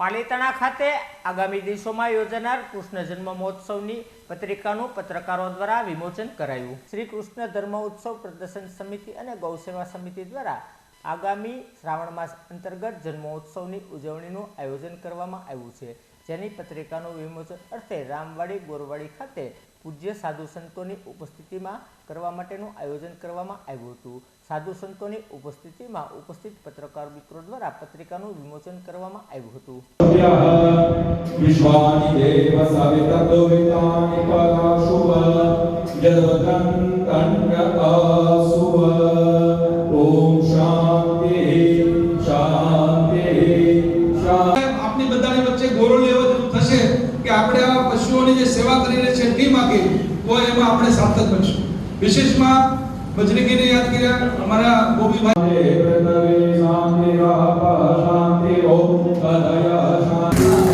પાલીતાણા ખાતે આગામી દિવસોમાં યોજાનાર કૃષ્ણ જન્મ મહોત્સવની પત્રિકાનું પત્રકારો દ્વારા વિમોચન કરાયું. શ્રી કૃષ્ણ ધર્મ ઉત્સવ પ્રદર્શન સમિતિ અને ગૌસેવા સમિતિ દ્વારા આગામી શ્રાવણ માસ અંતર્ગત જન્મોત્સવની ઉજવણીનું આયોજન કરવામાં આવ્યું છે, જેની પત્રિકાનું વિમોચન અર્થે રામવાડી ગોરવાડી ખાતે પૂજ્ય સાધુ સંતોની ઉપસ્થિતિમાં કરવા માટેનું આયોજન કરવામાં આવ્યું હતું. સાધુ સંતોની ઉપસ્થિતિમાં ઉપસ્થિત પત્રકાર મિત્રો દ્વારા પત્રિકાનું વિમોચન કરવામાં આવ્યું હતું. વિશ્વાની દેવ સવિતદ્વિતાનિ પરાશુવ યદવદન તન્યત સુવ પશુઓની જે સેવા કરી રહી છે ટીમ આખી તો એમાં આપણે સાર્થક બનશું વિશેષમાં બજરંગીને યાદ કર્યા અમારા ગોપીભાઈ દેવતવે શાંતિ રાપ શાંતિ ઓમ તદય શાંતિ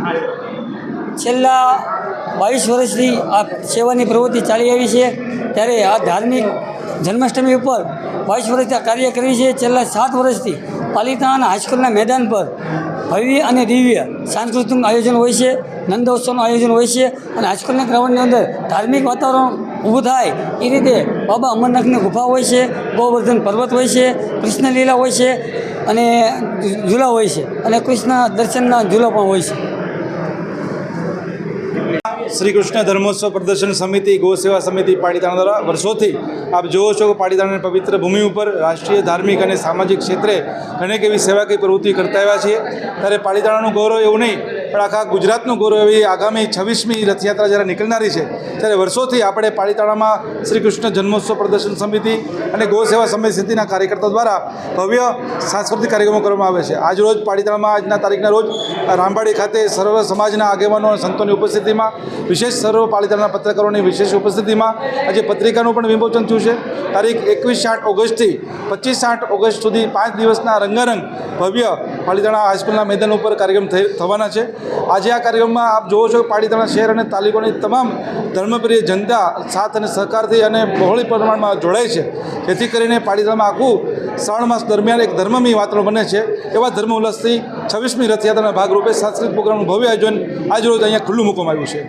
બોલો છેલ્લા બાવીસ વર્ષથી આ સેવાની પ્રવૃત્તિ ચાલી આવી છે. ત્યારે આ ધાર્મિક જન્માષ્ટમી ઉપર બાવીસ વર્ષથી આ કાર્ય કરી છે. છેલ્લા સાત વર્ષથી પાલિતાણા હાઈસ્કૂલના મેદાન પર ભવ્ય અને દિવ્ય સાંસ્કૃતિક આયોજન હોય છે. નંદોત્સવનું આયોજન હોય છે અને હાઈસ્કૂલના ગ્રાઉન્ડની અંદર ધાર્મિક વાતાવરણ ઊભું થાય એ રીતે બાબા અમરનાથની ગુફા હોય છે, ગોવર્ધન પર્વત હોય છે કૃષ્ણ લીલા હોય છે અને ઝૂલા હોય છે અને કૃષ્ણ દર્શનના ઝૂલા પણ હોય છે. શ્રી કૃષ્ણ ધર્મોત્સવ પ્રદર્શન સમિતિ, ગૌ સેવા સમિતિ પાડીતાણા દ્વારા વર્ષોથી આપ જુઓ છો કે પાડીતાણાની પવિત્ર ભૂમિ ઉપર રાષ્ટ્રીય, ધાર્મિક અને સામાજિક ક્ષેત્રે અનેક એવી સેવાકીય પ્રવૃત્તિ કરતા આવ્યા છીએ. ત્યારે પાટીદાણાનું ગૌરવ એવું નહીં પણ આખા ગુજરાતનું ગૌરવ એવી આગામી છવ્વીસમી રથયાત્રા જ્યારે નીકળનારી છે, ત્યારે વર્ષોથી આપણે પાડીતાણામાં શ્રી કૃષ્ણ જન્મોત્સવ પ્રદર્શન સમિતિ અને ગૌ સેવા સમય સમિતિના કાર્યકર્તાઓ દ્વારા ભવ્ય સાંસ્કૃતિક કાર્યક્રમો કરવામાં આવે છે. આજરોજ પાડીતાણામાં આજના તારીખના રોજ રામબાડી ખાતે સર્વ સમાજના આગેવાનો અને સંતોની ઉપસ્થિતિમાં, વિશેષ સર્વ પાલીતાણાના પત્રકારોની વિશેષ ઉપસ્થિતિમાં આજે પત્રિકાનું પણ વિમોચન થયું છે. તારીખ એકવીસ આઠ ઓગસ્ટથી પચીસ આઠ ઓગસ્ટ સુધી પાંચ દિવસના રંગારંગ ભવ્ય પાલીતાણા હાઈસ્કૂલના મેદાન ઉપર કાર્યક્રમ થવાના છે. આજે આ કાર્યક્રમમાં આપ જોવો છો કે શહેર અને તાલુકાની તમામ ધર્મપ્રિય જનતા સાથ અને સહકારથી અને બહોળી પ્રમાણમાં જોડાય છે. જેથી કરીને પાલીતાણામાં આખું શ્રાવણ માસ દરમિયાન એક ધર્મમય વાતાવરણ બને છે. એવા ધર્મ ઉલ્લાસથી છવ્વીસમી રથયાત્રાના ભાગરૂપે સાંસ્કૃતિક પ્રોગ્રામનું ભવ્ય આયોજન આજરોજ અહીંયા ખુલ્લું મૂકવામાં આવ્યું છે.